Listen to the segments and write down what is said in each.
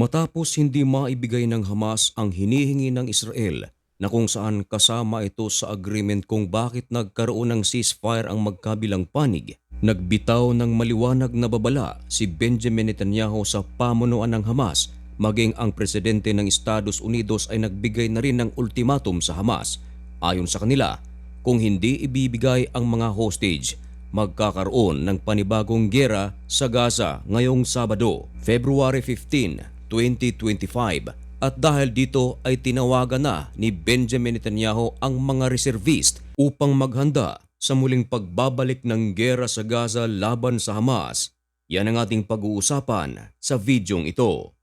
Matapos hindi maibigay ng Hamas ang hinihingi ng Israel na kung saan kasama ito sa agreement kung bakit nagkaroon ng ceasefire ang magkabilang panig, nagbitaw ng maliwanag na babala si Benjamin Netanyahu sa pamunuan ng Hamas maging ang presidente ng Estados Unidos ay nagbigay na rin ng ultimatum sa Hamas. Ayon sa kanila, kung hindi ibibigay ang mga hostage, magkakaroon ng panibagong gera sa Gaza ngayong Sabado, February 15, 2025. At dahil dito ay tinawagan na ni Benjamin Netanyahu ang mga reservist upang maghanda sa muling pagbabalik ng gera sa Gaza laban sa Hamas. Yan ang ating pag-uusapan sa videong ito.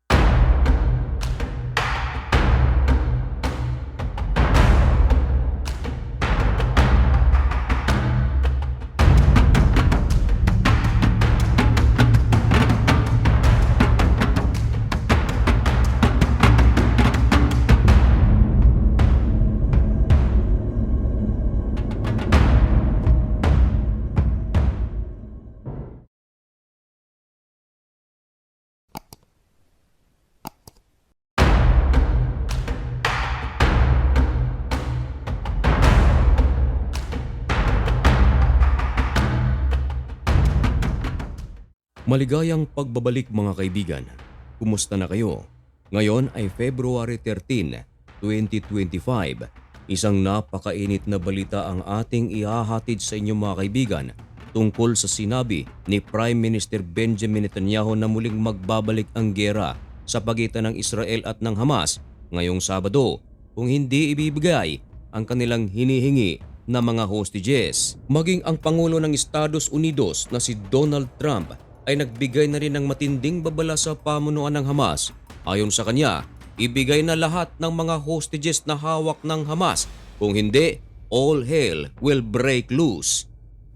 Maligayang pagbabalik mga kaibigan. Kumusta na kayo? Ngayon ay February 13, 2025. Isang napakainit na balita ang ating ihahatid sa inyo mga kaibigan tungkol sa sinabi ni Prime Minister Benjamin Netanyahu na muling magbabalik ang gera sa pagitan ng Israel at ng Hamas ngayong Sabado kung hindi ibibigay ang kanilang hinihingi na mga hostages. Maging ang Pangulo ng Estados Unidos na si Donald Trump ay nagbigay na rin ng matinding babala sa pamunuan ng Hamas. Ayon sa kanya, ibigay na lahat ng mga hostages na hawak ng Hamas. Kung hindi, all hell will break loose.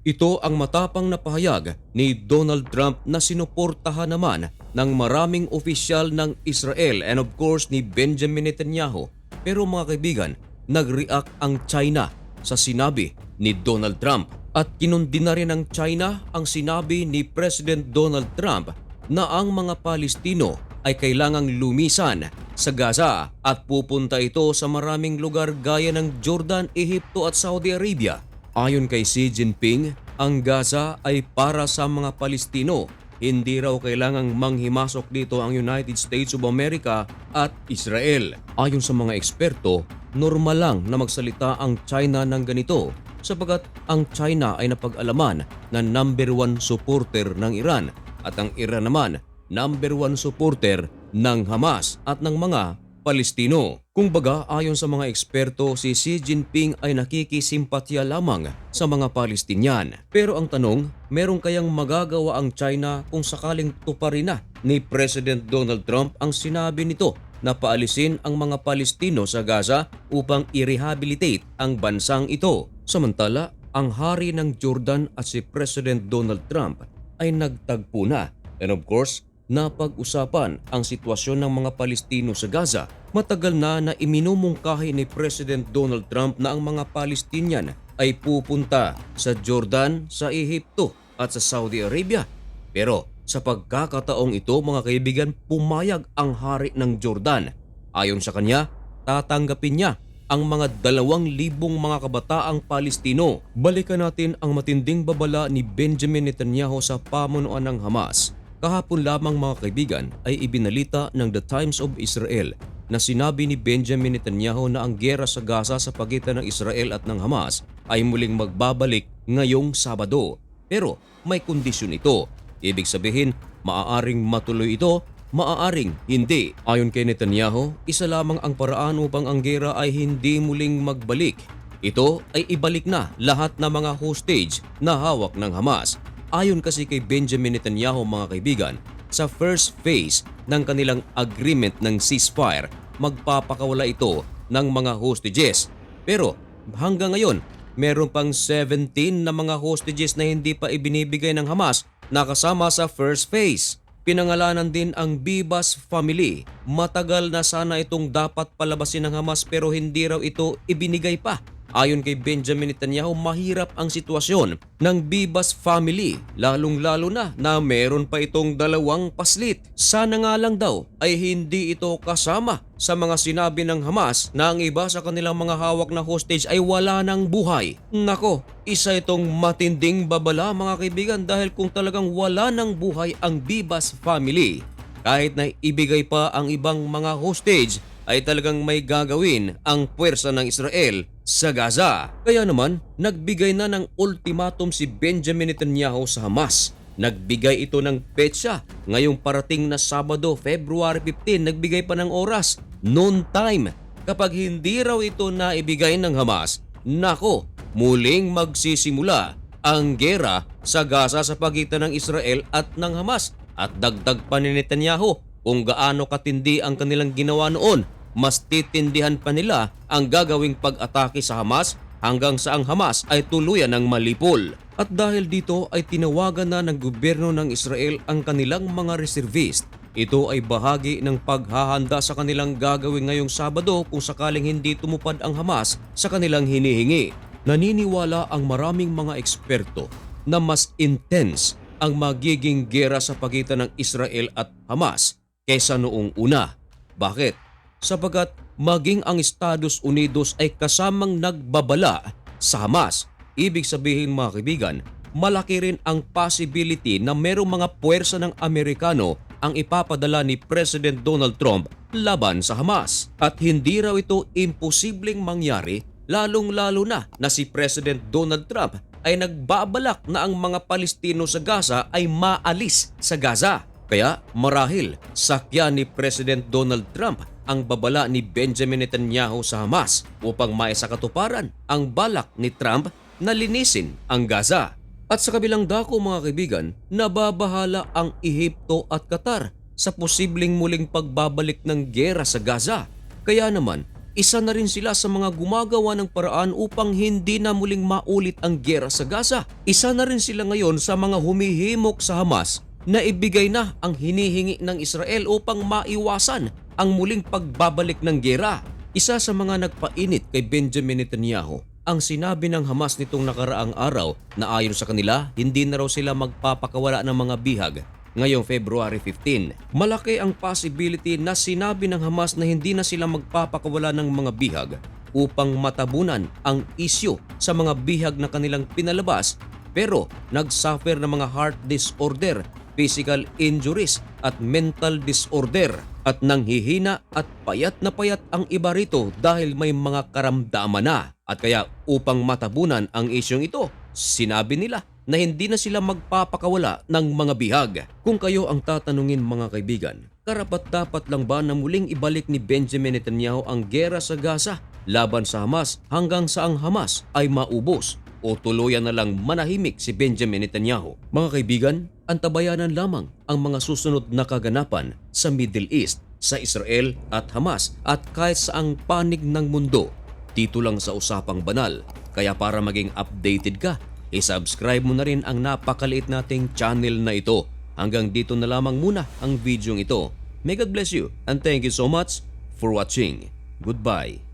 Ito ang matapang na pahayag ni Donald Trump na sinuportahan naman ng maraming opisyal ng Israel and of course ni Benjamin Netanyahu. Pero mga kaibigan, nag-react ang China sa sinabi ni Donald Trump at kinundi na rin ng China ang sinabi ni President Donald Trump na ang mga Palestino ay kailangang lumisan sa Gaza at pupunta ito sa maraming lugar gaya ng Jordan, Ehipto at Saudi Arabia. Ayon kay Xi Jinping, ang Gaza ay para sa mga Palestino. Hindi raw kailangang manghimasok dito ang United States of America at Israel. Ayon sa mga eksperto, normal lang na magsalita ang China ng ganito sapagat ang China ay napag-alaman na number one supporter ng Iran at ang Iran naman number one supporter ng Hamas at ng mga Palestino. Kung baga ayon sa mga eksperto, si Xi Jinping ay nakikisimpatya lamang sa mga Palestinian. Pero ang tanong, meron kayang magagawa ang China kung sakaling tuparin na ni President Donald Trump ang sinabi nito na paalisin ang mga Palestino sa Gaza upang i-rehabilitate ang bansang ito. Samantala, ang hari ng Jordan at si President Donald Trump ay nagtagpo na. And of course, napag-usapan ang sitwasyon ng mga Palestino sa Gaza. Matagal na na iminumungkahi ni President Donald Trump na ang mga Palestinian ay pupunta sa Jordan, sa Ehipto at sa Saudi Arabia. Pero sa pagkakataong ito mga kaibigan, pumayag ang hari ng Jordan. Ayon sa kanya, tatanggapin niya ang mga dalawang libong mga kabataang Palestino. Balikan natin ang matinding babala ni Benjamin Netanyahu sa pamunuan ng Hamas. Kahapon lamang mga kaibigan ay ibinalita ng The Times of Israel na sinabi ni Benjamin Netanyahu na ang gera sa Gaza sa pagitan ng Israel at ng Hamas ay muling magbabalik ngayong Sabado. Pero may kondisyon ito. Ibig sabihin, maaaring matuloy ito, maaaring hindi. Ayon kay Netanyahu, isa lamang ang paraan upang ang gera ay hindi muling magbalik. Ito ay ibalik na lahat ng mga hostage na hawak ng Hamas. Ayon kasi kay Benjamin Netanyahu mga kaibigan, sa first phase ng kanilang agreement ng ceasefire, magpapakawala ito ng mga hostages. Pero hanggang ngayon, meron pang 17 na mga hostages na hindi pa ibinibigay ng Hamas na kasama sa first phase. Pinangalanan din ang Bibas family. Matagal na sana itong dapat palabasin ng Hamas pero hindi raw ito ibinigay pa. Ayon kay Benjamin Netanyahu, mahirap ang sitwasyon ng Bibas family, lalong-lalo na na meron pa itong dalawang paslit. Sana nga lang daw ay hindi ito kasama sa mga sinabi ng Hamas na ang iba sa kanilang mga hawak na hostage ay wala ng buhay. Nako, isa itong matinding babala mga kaibigan dahil kung talagang wala ng buhay ang Bibas family, kahit na ibigay pa ang ibang mga hostage ay talagang may gagawin ang puwersa ng Israel sa Gaza. Kaya naman, nagbigay na ng ultimatum si Benjamin Netanyahu sa Hamas. Nagbigay ito ng petsa ngayong parating na Sabado, February 15, nagbigay pa ng oras, noon time. Kapag hindi raw ito naibigay ng Hamas, nako, muling magsisimula ang gera sa Gaza sa pagitan ng Israel at ng Hamas. At dagdag pa ni Netanyahu kung gaano katindi ang kanilang ginawa noon, mas titindihan pa nila ang gagawing pag-atake sa Hamas hanggang sa ang Hamas ay tuluyan ng malipol. At dahil dito ay tinawagan na ng gobyerno ng Israel ang kanilang mga reservist. Ito ay bahagi ng paghahanda sa kanilang gagawin ngayong Sabado kung sakaling hindi tumupad ang Hamas sa kanilang hinihingi. Naniniwala ang maraming mga eksperto na mas intense ang magiging gera sa pagitan ng Israel at Hamas kaysa noong una. Bakit? Sapagat maging ang Estados Unidos ay kasamang nagbabala sa Hamas. Ibig sabihin mga kaibigan, malaki rin ang possibility na merong mga puwersa ng Amerikano ang ipapadala ni President Donald Trump laban sa Hamas. At hindi raw ito imposibleng mangyari lalong-lalo na na si President Donald Trump ay nagbabalak na ang mga Palestino sa Gaza ay maalis sa Gaza. Kaya marahil sakya ni President Donald Trump ang babala ni Benjamin Netanyahu sa Hamas upang maisakatuparan ang balak ni Trump na linisin ang Gaza. At sa kabilang dako mga kaibigan, nababahala ang Ehipto at Qatar sa posibleng muling pagbabalik ng gera sa Gaza. Kaya naman, isa na rin sila sa mga gumagawa ng paraan upang hindi na muling maulit ang gera sa Gaza. Isa na rin sila ngayon sa mga humihimok sa Hamas na ibigay na ang hinihingi ng Israel upang maiwasan ang muling pagbabalik ng gera. Isa sa mga nagpainit kay Benjamin Netanyahu ang sinabi ng Hamas nitong nakaraang araw na ayon sa kanila hindi na raw sila magpapakawala ng mga bihag ngayong February 15. Malaki ang possibility na sinabi ng Hamas na hindi na sila magpapakawala ng mga bihag upang matabunan ang isyo sa mga bihag na kanilang pinalabas pero nagsuffer ng mga heart disorder, physical injuries at mental disorder at nanghihina at payat na payat ang iba rito dahil may mga karamdaman na. At kaya upang matabunan ang isyong ito, sinabi nila na hindi na sila magpapakawala ng mga bihag. Kung kayo ang tatanungin mga kaibigan, karapat dapat lang ba na muling ibalik ni Benjamin Netanyahu ang gera sa Gaza laban sa Hamas hanggang sa ang Hamas ay maubos o tuluyan na lang manahimik si Benjamin Netanyahu. Mga kaibigan, antabayanan lamang ang mga susunod na kaganapan sa Middle East, sa Israel at Hamas at kahit saang panig ng mundo dito lang sa Usapang Banal. Kaya para maging updated ka, isubscribe mo na rin ang napakaliit nating channel na ito. Hanggang dito na lamang muna ang videong ito. May God bless you and thank you so much for watching. Goodbye.